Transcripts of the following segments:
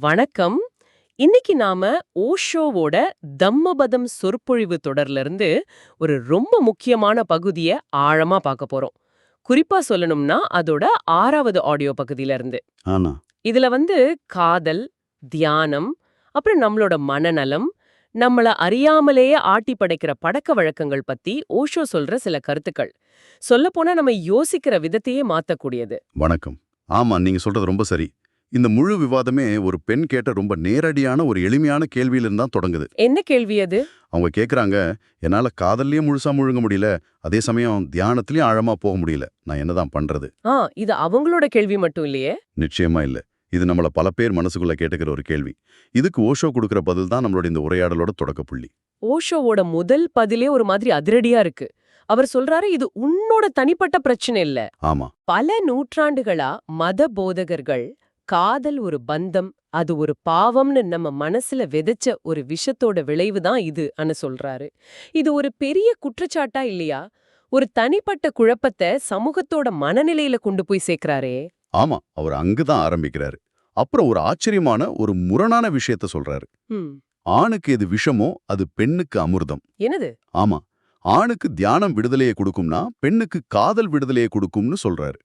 வணக்கம். இன்னைக்கு நாம ஓஷோவோட தம்மபதம் சொற்பொழிவு தொடர்ல இருந்து ஒரு ரொம்ப முக்கியமான பகுதிய ஆழமா பார்க்க போறோம். குறிப்பா சொல்லணும்னா அதோட ஆறாவது ஆடியோ பகுதியில இருந்து இதுல வந்து காதல் தியானம் அப்புறம் நம்மளோட மனநலம் நம்மள அறியாமலேயே ஆட்டி படைக்கிற பழக்க வழக்கங்கள் பத்தி ஓஷோ சொல்ற சில கருத்துக்கள். சொல்லப்போனா நம்ம யோசிக்கிற விதத்தையே மாத்தக்கூடியது. வணக்கம். ஆமா நீங்க சொல்றது ரொம்ப சரி. இந்த முழு விவாதமே ஒரு பெண் கேட்ட ரொம்ப நேரடியான ஒரு எளிமையான கேள்வியிலிருந்து தான் தொடங்குது. என்ன கேள்வி அது? அவங்க கேக்குறாங்க என்னால காதல்லயே முழுசா முழுங்க முடியல. அதே சமயம் தியானத்திலயும் ஆழமா போக முடியல. நான் என்னதான் பண்றது? ஆ இது அவங்களோட கேள்வி மட்டும் இல்லையே? நிச்சயமா இல்ல. இது நம்மள பல பேர் மனசுக்குள்ள கேட்டுக்கிற ஒரு கேள்வி. இதுக்கு ஓஷோ கொடுக்கிற பதில் தான் நம்மளோட இந்த உரையாடலோட தொடக்க புள்ளி. ஓஷோவோட முதல் பதிலே ஒரு மாதிரி அதிரடியா இருக்கு. அவர் சொல்றாரு இது உன்னோட தனிப்பட்ட பிரச்சனை இல்ல. ஆமா. பல நூற்றாண்டுகளா மத போதகர்கள் காதல் ஒரு பந்தம் அது ஒரு பாவம்னு நம்ம மனசுல விதைச்ச ஒரு விஷத்தோட விளைவு தான் இது அனு சொல்றாரு. இது ஒரு பெரிய குற்றச்சாட்டா இல்லையா? ஒரு தனிப்பட்ட குழப்பத்தை சமூகத்தோட மனநிலையில கொண்டு போய் சேர்க்கறாரே. ஆமா அவர் அங்குதான் ஆரம்பிக்கிறாரு. அப்புறம் ஒரு ஆச்சரியமான ஒரு முரணான விஷயத்த சொல்றாரு. ஆணுக்கு எது விஷமோ அது பெண்ணுக்கு அமிர்தம். என்னது? ஆமா ஆணுக்கு தியானம் விடுதலையை கொடுக்கும்னா பெண்ணுக்கு காதல் விடுதலையை கொடுக்கும்னு சொல்றாரு.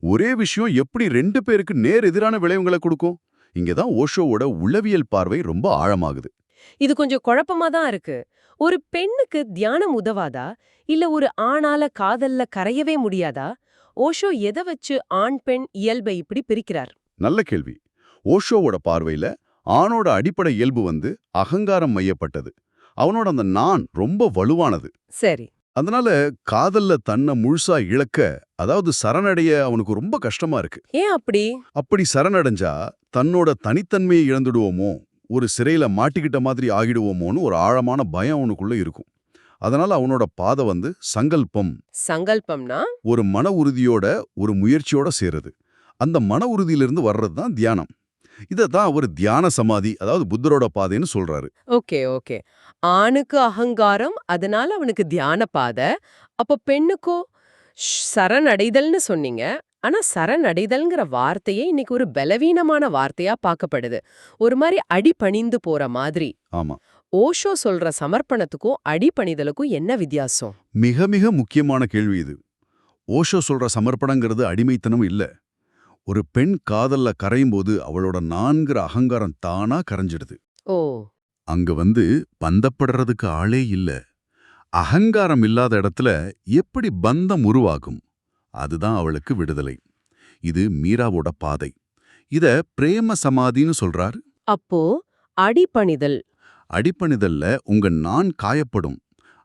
ஒரே விஷயம் எப்படி ரெண்டு பேருக்கு நேர் எதிரான விளைவுகளை கொடுக்கும்? இங்கதான் ஓஷோவோட உளவியல் பார்வை ரொம்ப ஆழமாகுது. இது கொஞ்சம் குழப்பமா தான் இருக்கு. ஒரு பெண்ணுக்கு தியானம் உதவாதா? இல்ல ஒரு ஆணால காதல்ல கரையவே முடியாதா? ஓஷோ எதை வச்சு ஆண் பெண் இயல்பை இப்படி பிரிக்கிறார்? நல்ல கேள்வி. ஓஷோவோட பார்வையில ஆணோட அடிப்படை இயல்பு வந்து அகங்காரம் மையப்பட்டது. அவனோட அந்த நான் ரொம்ப வலுவானது. சரி. அதனால காதல்ல தன்னை முழுசா இழக்க அதாவது சரணடைய அவனுக்கு ரொம்ப கஷ்டமா இருக்கு. ஏன் அப்படி? அப்படி சரணடைஞ்சா தன்னோட தனித்தன்மையை இழந்துடுவோமோ ஒரு சிறையில மாட்டிக்கிட்ட மாதிரி ஆகிடுவோமோன்னு ஒரு ஆழமான பயம் அவனுக்குள்ள இருக்கும். அதனால அவனோட பாதை வந்து சங்கல்பம். சங்கல்பம்னா? ஒரு மன உறுதியோட ஒரு முயற்சியோட சேருது. அந்த மன உறுதியிலிருந்து வர்றது தான் தியானம். இதை தான் அவர் தியான சமாதி அதாவது புத்தரோட பாதைன்னு சொல்றாரு. Okay okay. ஆணுக்கு அகங்காரம் அதனால அவனுக்கு தியான பாதை. அப்ப பெண்ணுக்கோ சரணடைதல்னு சொன்னீங்க. ஆனா சரணடைதல்ங்கிற வார்த்தையே இன்னைக்கு ஒரு பலவீனமான வார்த்தையா பார்க்கப்படுது. ஒரு மாதிரி அடிபணிந்து போற மாதிரி. ஆமா. ஓஷோ சொல்ற சமர்ப்பணத்துக்கும் அடிபணிதலுக்கும் என்ன வித்தியாசம்? மிக மிக முக்கியமான கேள்வி இது. ஓஷோ சொல்ற சமர்ப்பணங்கிறது அடிமைத்தனம் இல்ல. ஒரு பெண் காதல்ல கரையும் போது அவளோட நான்கிற அகங்காரம் தானா கரைஞ்சிடுது. ஓ. அங்க வந்து பந்தப்படுறதுக்கு ஆளே இல்ல. அகங்காரம் இல்லாத இடத்துல எப்படி பந்தம் உருவாகும்? அதுதான் அவளுக்கு விடுதலை. இது மீராவோட பாதை. இத பிரேம சமாதின்னு சொல்றார். அப்போ அடிபணிதல். அடிப்பணிதல்ல உங்க நான் காயப்படும்.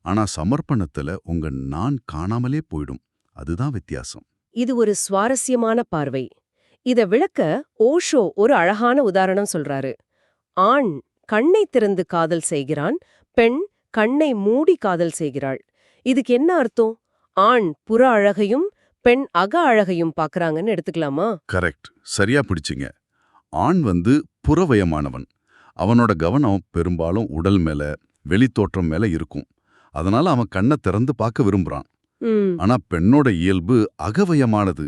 ஆனா சமர்ப்பணத்துல உங்க நான் காணாமலே போயிடும். அதுதான் வித்தியாசம். இது ஒரு சுவாரஸ்யமான பார்வை. இத விளக்க ஓஷோ ஒரு அழகான உதாரணம் சொல்றாரு. ஆண் கண்ணை திறந்து காதல் செய்கிறான் பெண் கண்ணை மூடி காதல் செய்கிறாள். இதுக்கு என்ன அர்த்தம்? ஆண் புற அழகையும் பெண் அக அழகையும் பாக்குறாங்கன்னு எடுத்துக்கலாமா? கரெக்ட். சரியா பிடிச்சிங்க. ஆண் வந்து புறவயமானவன். அவனோட கவனம் பெரும்பாலும் உடல் மேல வெளித்தோற்றம் மேல இருக்கும். அதனால அவன் கண்ணை திறந்து பார்க்க விரும்புறான். ஆனா பெண்ணோட இயல்பு அகவயமானது.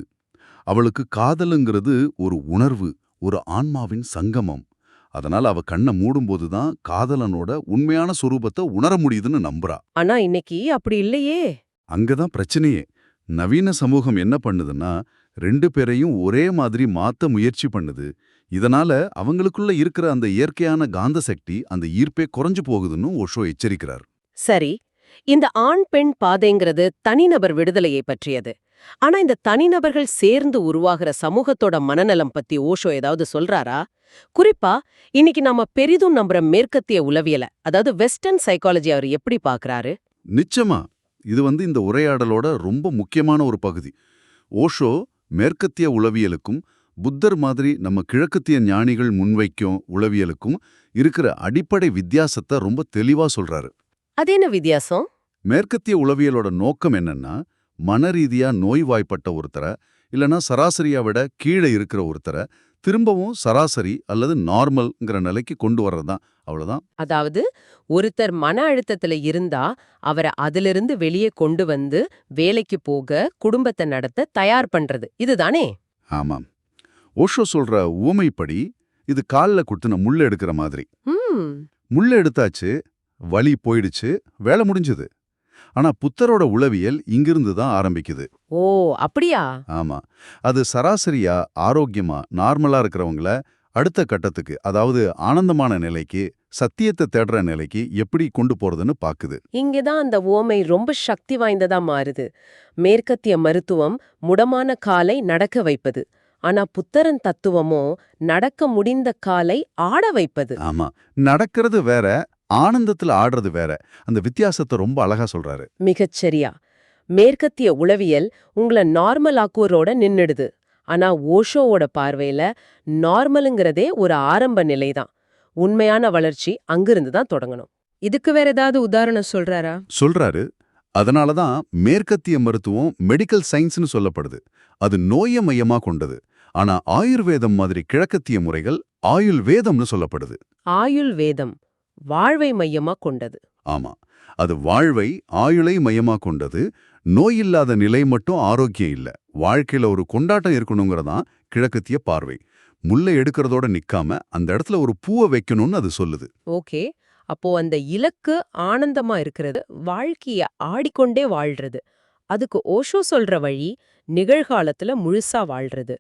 அவளுக்கு காதலுங்கிறது ஒரு உணர்வு ஒரு ஆன்மாவின் சங்கமம். அதனால அவ கண்ணை மூடும்போது தான் காதலனோட உண்மையான சொரூபத்தை உணர முடியுதுன்னு நம்புறா. ஆனா இன்னைக்கு அப்படி இல்லையே. அங்கதான் பிரச்சனையே. நவீன சமூகம் என்ன பண்ணுதுன்னா ரெண்டு பேரையும் ஒரே மாதிரி மாத்த முயற்சி பண்ணுது. இதனால அவங்களுக்குள்ள இருக்கிற அந்த இயற்கையான காந்த சக்தி அந்த ஈர்ப்பே குறைஞ்சு போகுதுன்னு ஓஷோ எச்சரிக்கிறார். சரி இந்த ஆண் பெண் பாதைங்கிறது தனிநபர் விடுதலையை பற்றியது. ஆனா இந்த தனிநபர்கள் சேர்ந்து உருவாகிற சமூகத்தோட மனநலம் பத்தி ஓஷோ ஏதாவது சொல்றாரா? குறிப்பா இன்னைக்கு நாம பெரிதும் நம்புற மேற்கத்திய உளவியல அதாவது வெஸ்டர்ன் சைக்காலஜி அவர் எப்படி பாக்குறாரு? நிச்சயமா. இது வந்து இந்த உரையாடலோட ரொம்ப முக்கியமான ஒரு பகுதி. ஓஷோ மேற்கத்திய உளவியலுக்கும் புத்தர் மாதிரி நம்ம கிழக்கத்திய ஞானிகள் முன்வைக்கும் உளவியலுக்கும் இருக்கிற அடிப்படை வித்தியாசத்தை ரொம்ப தெளிவா சொல்றாரு. அது என்ன வித்தியாசம்? மேற்கத்திய உளவியலோட நோக்கம் என்னன்னா மனரீதியா நோய்வாய்ப்பட்ட ஒருத்தரை இல்லனா சராசரியா விட கீழே இருக்கிற ஒருத்தரை திரும்பவும் சராசரி அல்லது நார்மல்ங்கிற நிலைக்கு கொண்டு வர்றதுதான். அவ்வளவுதான். அதாவது ஒருத்தர் மன அழுத்தத்துல இருந்தா அவரை அதிலிருந்து வெளியே கொண்டு வந்து வேலைக்கு போக குடும்பத்தை நடத்த தயார் பண்றது. இதுதானே? ஆமாம். ஓஷோ சொல்ற ஊமைப்படி இது கால்ல குத்துன முள்ள எடுக்கிற மாதிரி. முள்ள எடுத்தாச்சு வலி போயிடுச்சு வேலை முடிஞ்சது. ஆனா புத்தரோட உளவியல் இங்கிருந்து தான் ஆரம்பிக்குது. ஓ அப்படியா? ஆமா. அது சராசரியா ஆரோக்கியமா நார்மலா இருக்கிறவங்கள அடுத்த கட்டத்துக்கு அதாவது ஆனந்தமான நிலைக்கு சத்தியத்தை தேடுற நிலைக்கு எப்படி கொண்டு போறதுன்னு பாக்குது. இங்கதான் அந்த ஓமை ரொம்ப சக்தி வாய்ந்ததா மாறுது. மேற்கத்திய மருத்துவம் முடமான காலை நடக்க வைப்பது. ஆனா புத்தரன் தத்துவமோ நடக்க முடிந்த காலை ஆட வைப்பது. ஆமா. நடக்கிறது வேற ஆனந்தத்துல ஆடுறது வேற. அந்த வித்தியாசத்தை ரொம்ப அழகா சொல்றாரு. மிகச்சரியா. மேற்கத்திய உளவியல் உங்களை நார்மல் ஆக்குவரோட நின்னுடுது. ஆனா ஓஷோவோட பார்வையில நார்மலுங்கிறதே ஒரு ஆரம்ப நிலைதான். உண்மையான வளர்ச்சி அங்கிருந்து தான் தொடங்கணும். இதுக்கு வேற ஏதாவது உதாரணம் சொல்றாரா? சொல்றாரு. அதனாலதான் மேற்கத்திய மருத்துவம் மெடிக்கல் சயின்ஸ்னு சொல்லப்படுது. அது நோய மையமா கொண்டது. ஆனா ஆயுர்வேதம் மாதிரி கிழக்கத்திய முறைகள் ஆயுள் வேதம்னு சொல்லப்படுது. ஆயுள் வேதம் வாழ்வை மையமா கொண்டது. ஆமா. அது வாழ்வை ஆயுளை மையமா கொண்டது. நோயில்லாத நிலை மட்டும் ஆரோக்கியம் இல்ல. வாழ்க்கையில ஒரு கொண்டாட்டம் இருக்கணுங்கிறதான் கிழக்கத்திய பார்வை. முல்லை எடுக்கிறதோட நிக்காம அந்த இடத்துல ஒரு பூவை வைக்கணும்னு அது சொல்லுது. ஓகே. அப்போ அந்த இலக்கு ஆனந்தமா இருக்கிறது. வாழ்க்கைய ஆடிக்கொண்டே வாழ்றது. அதுக்கு ஓஷோ சொல்ற வழி நிகழ்காலத்துல முழுசா வாழ்றது.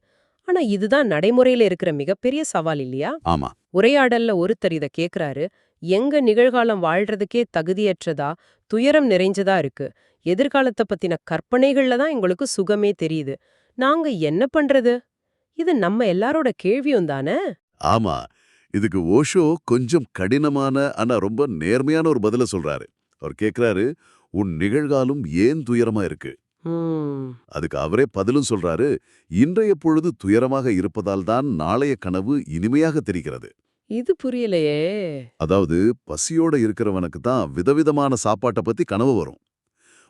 ஆனா இதுதான் நடைமுறையில இருக்கிற மிகப்பெரிய சவால் இல்லையா? ஆமா. உரையாடல்ல ஒருத்தர் இத கேக்குறாரு. எங்க நிகழ்காலம் வாழ்றதுக்கே தகுதியற்றதா துயரம் நிறைஞ்சதா இருக்கு. எதிர்காலத்தை பத்தின கற்பனைகள்ல தான் எங்களுக்கு சுகமே தெரியுது. நாங்க என்ன பண்றது? இது நம்ம எல்லாரோட கேள்வியும் தானே? ஆமா இதுக்கு ஓஷோ கொஞ்சம் கடினமான ஆனா ரொம்ப நேர்மையான ஒரு பதில சொல்றாரு. அவர் கேக்குறாரு உன் நிகழ்காலம் ஏன் துயரமா இருக்கு? அதுக்கு அவரே பதிலும் சொல்றாரு இன்றைய பொழுது துயரமாக இருப்பதால் தான் நாளைய கனவு இனிமையாக தெரிகிறது. இது புரியலையே. அதாவது பசியோட இருக்கிறவனுக்கு தான் விதவிதமான சாப்பாட்டை பத்தி கனவு வரும்.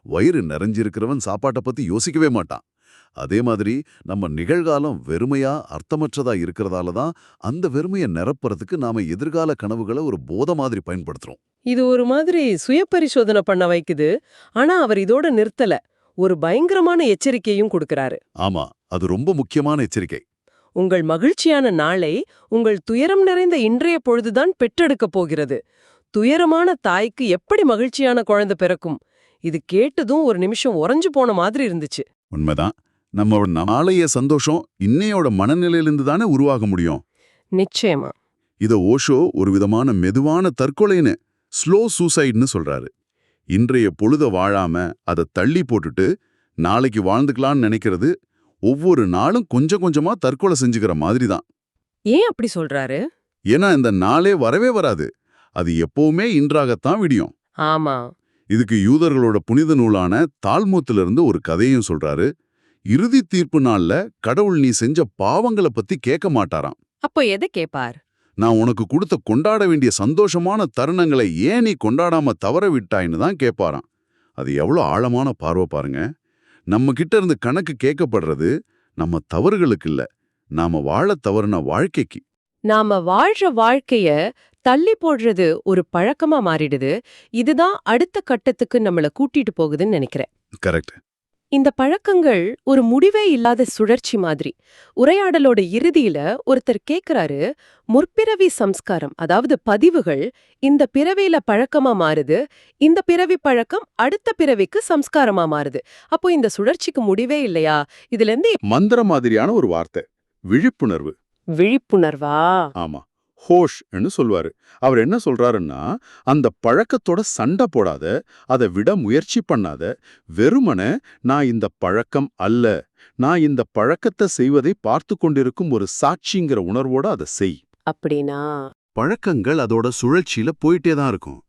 வயிறு நிறைஞ்சிருக்கிறவன் சாப்பாட்டை பத்தி யோசிக்கவே மாட்டான். அதே மாதிரி நம்ம நிகழ்காலம் வெறுமையா அர்த்தமற்றதா இருக்கிறதால தான் அந்த வெறுமையை நிரப்புறதுக்கு நாம எதிர்கால கனவுகளை ஒரு போத மாதிரி பயன்படுத்துறோம். இது ஒரு மாதிரி சுய பரிசோதனை பண்ண வைக்குது. ஆனா அவர் இதோட நிறுத்தல. ஒரு பயங்கரமான எச்சரிக்கையும் கொடுக்கறாரு. ஆமா அது ரொம்ப முக்கியமான எச்சரிக்கை. உங்கள் மகிழ்ச்சியான நாளை உங்கள் துயரம் நிறைந்த இன்றைய பொழுதுதான் பெற்றெடுக்கப் போகிறது. துயரமான தாய்க்கு எப்படி மகிழ்ச்சியான குழந்தை பிறக்கும்? இது கேட்டதும் ஒரு நிமிஷம் உறைஞ்சு போன மாதிரி இருந்துச்சு. உண்மைதான். நம்மளோட நாளைய சந்தோஷம் இன்னையோட மனநிலையிலிருந்து தானே உருவாக முடியும். நிச்சயமா. இத ஓஷோ ஒரு விதமான மெதுவான தற்கொலைன்னு ஸ்லோ சூசைட்னு சொல்றாரு. இன்றைய பொழுத வாழாம அதை தள்ளி போட்டுட்டு நாளைக்கு வாழ்ந்துக்கலாம்னு நினைக்கிறது ஒவ்வொரு நாளும் கொஞ்சம் கொஞ்சமா தற்கொலை செஞ்சுக்கிற மாதிரி தான் ஏன் அப்படி சொல்றாரு? ஏன்னா இந்த நாளே வரவே வராது. அது எப்பவுமே இன்றாகத்தான் விடியும். ஆமா. இதுக்கு யூதர்களோட புனித நூலான தால்மூத்திலிருந்து ஒரு கதையும் சொல்றாரு. இறுதி தீர்ப்பு நாள்ல கடவுள் நீ செஞ்ச பாவங்களை பத்தி கேட்க மாட்டாராம். அப்போ எதை கேப்பார் நான் உனக்கு கொடுத்த கொண்டாட வேண்டிய சந்தோஷமான தருணங்களை ஏன் நீ கொண்டாடாம தவற விட்டாய்ன்னு தான் கேட்பாராம். அது எவ்வளோ ஆழமான பார்வை பாருங்க. நம்ம கிட்ட இருந்து கணக்கு கேட்கப்படுறது நம்ம தவறுகளுக்கு இல்ல நாம வாழத் தவறுன வாழ்க்கைக்கு. நாம வாழ்ற வாழ்க்கைய தள்ளி போடுறது ஒரு பழக்கமா மாறிடுது. இதுதான் அடுத்த கட்டத்துக்கு நம்மள கூட்டிட்டு போகுதுன்னு நினைக்கிறேன். கரெக்ட். இந்த பழக்கங்கள் ஒரு முடிவே இல்லாத சுழற்சி மாதிரி. உரையாடலோட இறுதியில ஒருத்தர் கேக்குறாரு முற்பிறவி சம்ஸ்காரம் அதாவது பதிவுகள் இந்த பிறவியில பழக்கமா மாறுது இந்த பிறவி பழக்கம் அடுத்த பிறவிக்கு சம்ஸ்காரமா மாறுது. அப்போ இந்த சுழற்சிக்கு முடிவே இல்லையா? இதுல இருந்து மந்திர மாதிரியான ஒரு வார்த்தை விழிப்புணர்வு. விழிப்புணர்வா? ஆமா. ஹோஷ்ன்னு சொல்வாரு. அவர் என்ன சொல்றாருன்னா அந்த பழக்கத்தோட சண்டை போடாத அதை விட முயற்சி பண்ணாத வெறுமனே நான் இந்த பழக்கம் அல்ல நான் இந்த பழக்கத்தை செய்வதை பார்த்து கொண்டிருக்கும் ஒரு சாட்சிங்கிற உணர்வோட அதை செய். அப்படின்னா? பழக்கங்கள் அதோட சுழற்சியில போயிட்டே தான் இருக்கும்.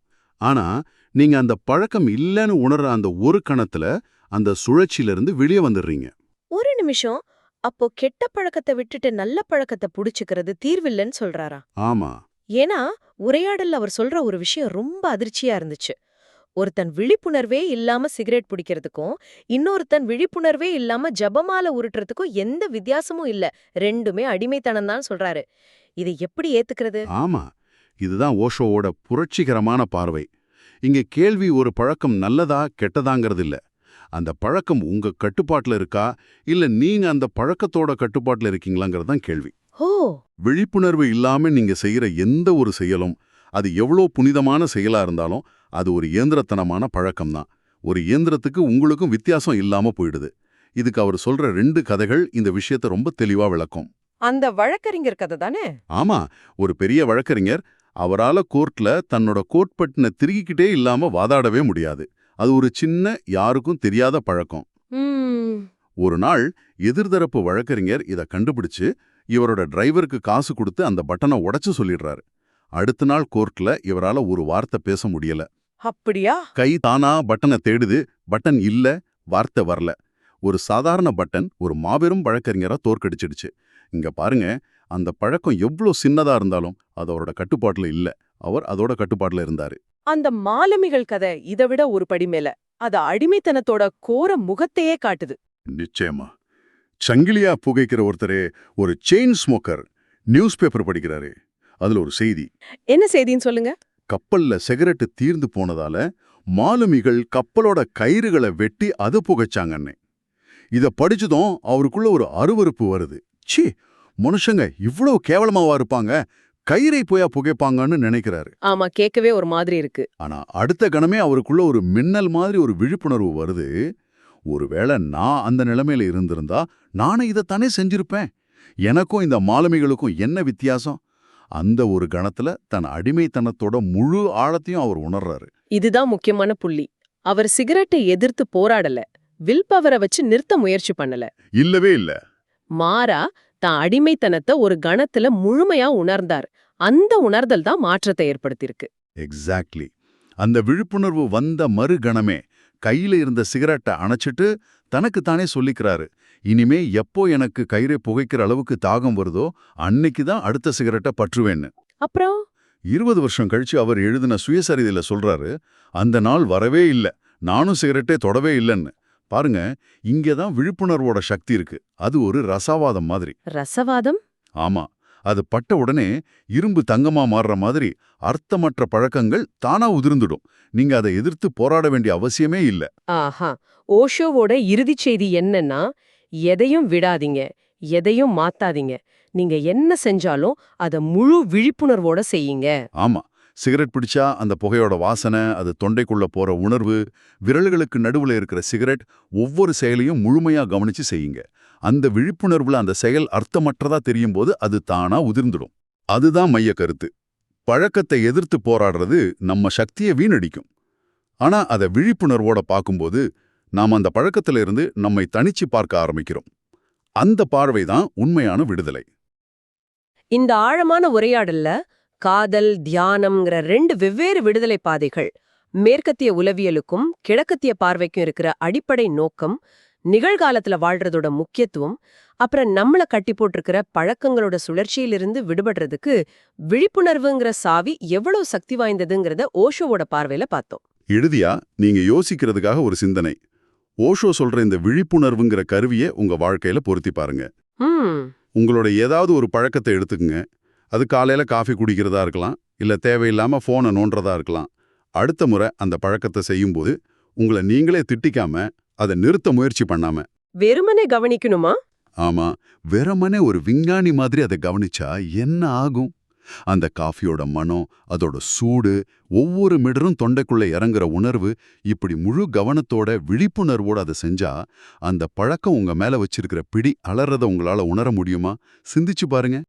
ஆனா நீங்க அந்த பழக்கம் இல்லைன்னு உணர்ற அந்த ஒரு கணத்துல அந்த சுழற்சியில இருந்து வெளியே வந்துடுறீங்க. ஒரு நிமிஷம் அப்போ கெட்ட பழக்கத்தை விட்டுட்டு நல்ல பழக்கத்தை புடிச்சுக்கிறது தீர்வில்லைன்னு சொல்றாரா? ஆமா. ஏன்னா உரையாடல்ல அவர் சொல்ற ஒரு விஷயம் ரொம்ப அதிர்ச்சியா இருந்துச்சு. ஒருத்தன் விழிப்புணர்வே இல்லாம சிகரெட் பிடிக்கிறதுக்கும் இன்னொருத்தன் விழிப்புணர்வே இல்லாம ஜபமால உருட்டுறதுக்கும் எந்த வித்தியாசமும் இல்ல. ரெண்டுமே அடிமைத்தனம் தான் சொல்றாரு. இதை எப்படி ஏத்துக்கிறது? ஆமா. இதுதான் ஓஷோவோட புரட்சிகரமான பார்வை. இங்க கேள்வி ஒரு பழக்கம் நல்லதா கெட்டதாங்கிறது இல்ல அந்த பழக்கம் உங்க கட்டுப்பாட்டுல இருக்கா? இல்ல நீங்க அந்த பழக்கத்தோட கட்டுப்பாட்டுல இருக்கீங்களாங்கிறது தான் கேள்வி. ஓ. விழிப்புணர்வு இல்லாம நீங்க செய்யற எந்த ஒரு செயலும் அது எவ்வளோ புனிதமான செயலா இருந்தாலும் அது ஒரு இயந்திரத்தனமான பழக்கம்தான் ஒரு இயந்திரத்துக்கு உங்களுக்கும் வித்தியாசம் இல்லாம போயிடுது. இதுக்கு அவர் சொல்ற ரெண்டு கதைகள் இந்த விஷயத்தை ரொம்ப தெளிவா விளக்கும். அந்த வழக்கறிஞர் கதை தானே? ஆமா ஒரு பெரிய வழக்கறிஞர் அவரால கோர்ட்ல தன்னோட கோர்ட் பட்டின திருகிக்கிட்டே இல்லாம வாதாடவே முடியாது. அது ஒரு சின்ன யாருக்கும் தெரியாத பழக்கம். ஒரு நாள் எதிர்தரப்பு வழக்கறிஞர் இத கண்டுபிடிச்சு இவரோட டிரைவருக்கு காசு கொடுத்து அந்த பட்டனை உடைச்சு சொல்லிடுறாரு. அடுத்த நாள் கோர்ட்ல இவரால ஒரு வார்த்தை பேச முடியல. அப்படியா? கை தானா பட்டனை தேடுது பட்டன் இல்ல வார்த்தை வரல. ஒரு சாதாரண பட்டன் ஒரு மாபெரும் வழக்கறிஞரா தோற்கடிச்சிடுச்சு. இங்க பாருங்க அந்த பழக்கம் எவ்ளோ சின்னதா இருந்தாலும் அது அவரோட கட்டுப்பாட்டுல இல்ல. அவர் அதோட கட்டுப்பாட்டுல இருந்தாரு. அந்த மாலுமிகள் கதை இதை விட ஒரு படி மேல. அது அடிமைத்தனத்தோட கோர முகத்தையே காட்டுது. நிச்சயமா. சங்கிலியா புகைக்கிற ஒருத்தரே ஒரு செயின் ஸ்மோக்கர் நியூஸ் பேப்பர் படிக்கிறாரு. அதுல ஒரு செய்தி. என்ன செய்தின்னு சொல்லுங்க? கப்பல்ல சிகரெட்டு தீர்ந்து போனதால மாலுமிகள் கப்பலோட கயிறுகளை வெட்டி அதை புகைச்சாங்கன்னு. இத படிச்சதும் அவருக்குள்ள ஒரு அருவருப்பு வருது. ச்சீ! மனுஷங்க இவ்வளவு கேவலமாவா இருப்பாங்க? கயிறை போயா புகைப்பாங்கன்னு நினைக்கிறாரு. ஆமா கேட்கவே ஒரு மாதிரி இருக்கு. ஆனா அடுத்த கணமே அவருக்குள்ள ஒரு மின்னல் மாதிரி ஒரு விழிப்புணர்வு வருது. ஒருவேளை நான் அந்த நிலைமையில இருந்திருந்தா நானே இதைத்தானே செஞ்சிருப்பேன். எனக்கும் இந்த மாலுமிகளுக்கும் என்ன வித்தியாசம்? அந்த ஒரு கணத்துல தன் அடிமைத்தனத்தோட முழு ஆழத்தையும் அவர் உணர்றாரு. இதுதான் முக்கியமான புள்ளி. அவர் சிகரெட்டை எதிர்த்து போராடல. வில் பவரை வச்சு நிறுத்த முயற்சி பண்ணல. இல்லவே இல்ல. மாறா தான் அடிமைத்தனத்தை ஒரு கணத்துல முழுமையா உணர்ந்தார். அந்த உணர்தல் தான் மாற்றத்தை ஏற்படுத்தியிருக்கு. எக்ஸாக்ட்லி அந்த விழிப்புணர்வு வந்த மறுகணமே கையில இருந்த சிகரெட்டை அணைச்சிட்டு தனக்கு தானே சொல்லிக்கிறாரு. இனிமே எப்போ எனக்கு கயிறை புகைக்கிற அளவுக்கு தாகம் வருதோ அன்னைக்கு தான் அடுத்த சிகரெட்டை பற்றுவேன்னு. அப்புறம்? இருபது வருஷம் கழிச்சு அவர் எழுதின சுயசரிதையில சொல்றாரு அந்த நாள் வரவே இல்ல. நானும் சிகரெட்டே தொடவே இல்லைன்னு. பாருங்க இங்கே தான் விழிப்புணர்வோட சக்தி இருக்கு. அது ஒரு ரசவாதம் மாதிரி. ரசவாதம்? ஆமா. அது பட்ட உடனே இரும்பு தங்கமா மாறுற மாதிரி அர்த்தமற்ற பழக்கங்கள் தானா உதிர்ந்துடும். நீங்க அதை எதிர்த்து போராட வேண்டிய அவசியமே இல்ல. ஆஹா. ஓஷோவோட இறுதிச் செய்தி என்னன்னா எதையும் விடாதீங்க எதையும் மாத்தாதீங்க. நீங்க என்ன செஞ்சாலும் அத முழு விழிப்புணர்வோட செய்யுங்க. ஆமா. சிகரெட் பிடிச்சா அந்த புகையோட வாசனை அது தொண்டைக்குள்ள போற உணர்வு விரல்களுக்கு நடுவுல இருக்கிற சிகரெட் ஒவ்வொரு செயலையும் முழுமையா கவனிச்சு செய்யுங்க. அந்த விழிப்புணர்வுல அந்த செயல் அர்த்தமற்றதா தெரியும் போது அது தானா உதிர்ந்துடும். அதுதான் மைய கருத்து. பழக்கத்தை எதிர்த்து போராடுறது நம்ம சக்தியை வீணடிக்கும். ஆனா அதை விழிப்புணர்வோட பார்க்கும்போது நாம் அந்த பழக்கத்துல இருந்து நம்மை தனிச்சு பார்க்க ஆரம்பிக்கிறோம். அந்த பார்வை தான் உண்மையான விடுதலை. இந்த ஆழமான உரையாடல்ல காதல் தியானம்ங்கிற ரெண்டு வெவ்வேறு விடுதலை பாதைகள் மேற்கத்திய உளவியலுக்கும் கிழக்கத்திய பார்வைக்கும் இருக்கிற அடிப்படை நோக்கம் நிகழ்காலத்துல வாழ்றதோட முக்கியத்துவம் அப்புறம் நம்மள கட்டி போட்டிருக்கிற பழக்கங்களோட சுழற்சியிலிருந்து விடுபடுறதுக்கு விழிப்புணர்வுங்கிற சாவி எவ்வளவு சக்தி வாய்ந்ததுங்கிறத ஓஷோவோட பார்வையில பார்த்தோம். இறுதியா நீங்க யோசிக்கிறதுக்காக ஒரு சிந்தனை. ஓஷோ சொல்ற இந்த விழிப்புணர்வுங்கிற கருவியை உங்க வாழ்க்கையில பொருத்தி பாருங்க. உங்களோட ஏதாவது ஒரு பழக்கத்தை எடுத்துக்கங்க. அது காலையில காஃபி குடிக்கிறதா இருக்கலாம் இல்ல தேவையில்லாம போனை நோன்றதா இருக்கலாம். அடுத்த முறை அந்த பழக்கத்தை செய்யும்போது உங்களை நீங்களே திட்டிக்காம அதை நிறுத்த முயற்சி பண்ணாம. வெறுமனே கவனிக்கணுமா? ஆமா வெறுமனே ஒரு விஞ்ஞானி மாதிரி அதை கவனிச்சா என்ன ஆகும்? அந்த காஃபியோட மனம் அதோட சூடு ஒவ்வொரு மிடரும் தொண்டைக்குள்ள இறங்குற உணர்வு இப்படி முழு கவனத்தோட விழிப்புணர்வோட அதை செஞ்சா அந்த பழக்கம் உங்க மேல வச்சிருக்கிற பிடி அலறத உங்களால உணர முடியுமா? சிந்திச்சு பாருங்க.